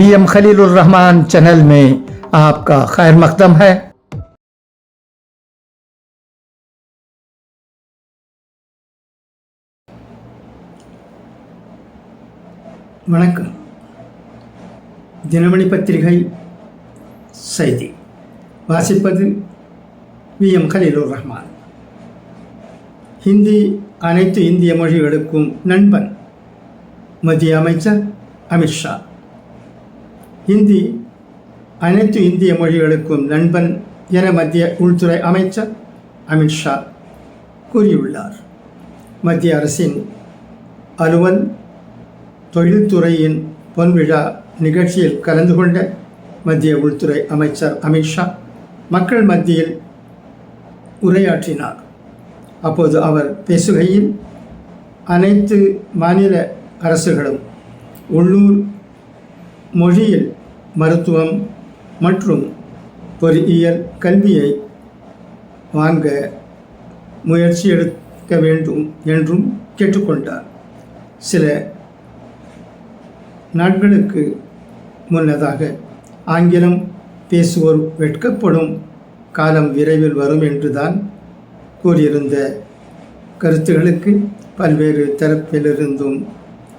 V M Khalilur Rahman channel में आपका खैर मकदम है வணக்கம் தினமணி பத்திரிகை செய்தி வாசிப்பது வி எம் கலீலுர் ரஹ்மான் ஹிந்தி அனைத்து இந்திய மொழிகளுக்கும் நண்பன் மத்திய அமைச்சர் அமித்ஷா ஹிந்தி அனைத்து இந்திய மொழிகளுக்கும் நண்பன் என மத்திய உள்துறை அமைச்சர் அமித்ஷா கூறியுள்ளார். மத்திய அரசின் அலுவல் தொழில்துறையின் பொன்விழா நிகழ்ச்சியில் கலந்து கொண்ட மத்திய உள்துறை அமைச்சர் அமித்ஷா மக்கள் மத்தியில் உரையாற்றினார். அப்போது அவர் பேசுகையில் அனைத்து மாநில அரசுகளும் உள்ளூர் மொழியில் மருத்துவம் மற்றும் பொறியியல் கல்வியை வாங்க முயற்சி எடுக்க வேண்டும் என்றும் கேட்டுக்கொண்டார். சில நாட்களுக்கு முன்னதாக ஆங்கிலம் பேசுவோர் வெட்கப்படும் காலம் விரைவில் வரும் என்றுதான் கூறியிருந்த கருத்துகளுக்கு பல்வேறு தரப்பிலிருந்தும்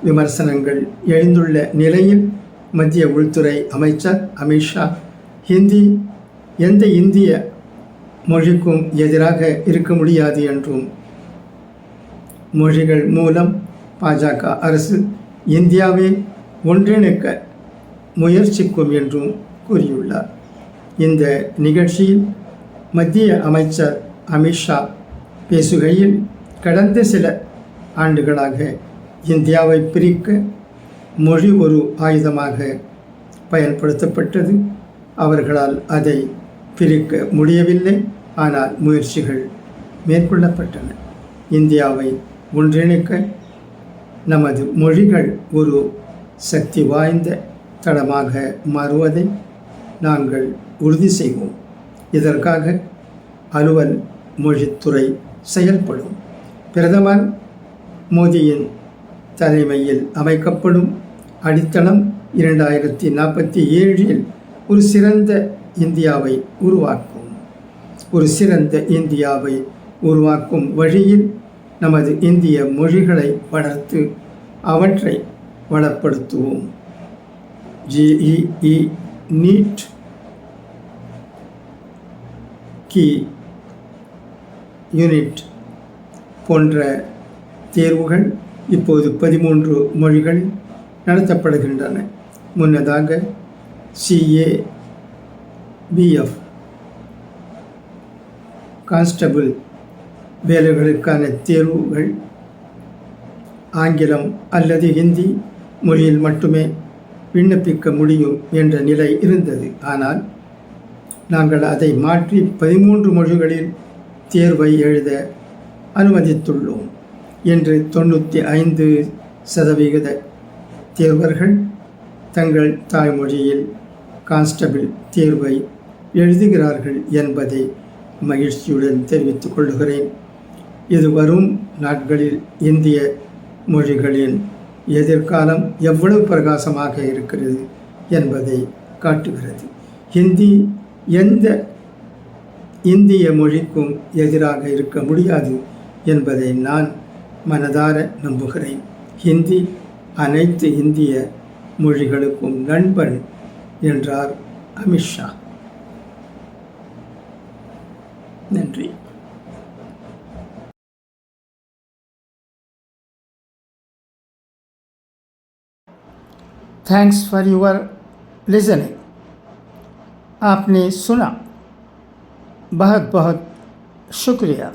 விமர்சனங்கள் எழுந்துள்ள நிலையில் மத்திய உள்துறை அமைச்சர் அமித்ஷா ஹிந்தி எந்த இந்திய மொழிக்கும் எதிராக இருக்க முடியாது என்றும். மொழிகள் மூலம் பாஜக அரசு இந்தியாவை ஒன்றிணைக்க முயற்சிக்கும் என்றும் கூறியுள்ளார். இந்த நிகழ்ச்சியில் மத்திய அமைச்சர் அமித்ஷா பேசுகையில் கடந்த சில ஆண்டுகளாக இந்தியாவை பிரிக்க மொழி ஒரு ஆயுதமாக பயன்படுத்தப்பட்டது. அவர்களால் அதை பிரிக்க முடியவில்லை. ஆனால் முயற்சிகள் மேற்கொள்ளப்பட்டன. இந்தியாவை ஒன்றிணைக்க நமது மொழிகள் ஒரு சக்தி வாய்ந்த தளமாக மாறுவதை நாங்கள் உறுதி செய்வோம். இதற்காக அலுவல் மொழித்துறை செயல்படும். பிரதமர் மோடியின் தலைமையில் அமைக்கப்படும் அடித்தளம் இரண்டாயிரத்தி நாற்பத்தி ஏழில் ஒரு சிறந்த இந்தியாவை உருவாக்கும். ஒரு சிறந்த இந்தியாவை உருவாக்கும் வழியில் நமது இந்திய மொழிகளை வளர்த்து அவற்றை வளப்படுத்துவோம். ஜேஇஇ நீட் கி யூனிட் போன்ற தேர்வுகள் இப்போது பதிமூன்று மொழிகளில் நடத்தப்படுகின்றன. முன்னதாக சிஏ பிஎஃப் கான்ஸ்டபிள் வேலைகளுக்கான தேர்வுகள் ஆங்கிலம் அல்லது ஹிந்தி மொழியில் மட்டுமே விண்ணப்பிக்க முடியும் என்ற நிலை இருந்தது. ஆனால் நாங்கள் அதை மாற்றி பதிமூன்று மொழிகளில் தேர்வை எழுத அனுமதித்துள்ளோம். என்று தொண்ணூற்றி ஐந்து சதவிகித தேர்வர்கள் தங்கள் தாய்மொழியில் கான்ஸ்டபிள் தேர்வை எழுதுகிறார்கள் என்பதை மகிழ்ச்சியுடன் தெரிவித்துக் கொள்கிறேன் இது வரும் நாட்களில் இந்திய மொழிகளின் எதிர்காலம் எவ்வளவு பிரகாசமாக இருக்கிறது என்பதை காட்டுகிறது. ஹிந்தி எந்த இந்திய மொழிக்கும் எதிராக இருக்க முடியாது என்பதை நான் மனதார நம்புகிறேன் ஹிந்தி அனைத்து இந்திய மொழிகளுக்கும் நண்பன் என்றார் அமித்ஷா நன்றி थैंक्स फॉर योर लिसनिंग आपने सुना बहुत बहुत शुक्रिया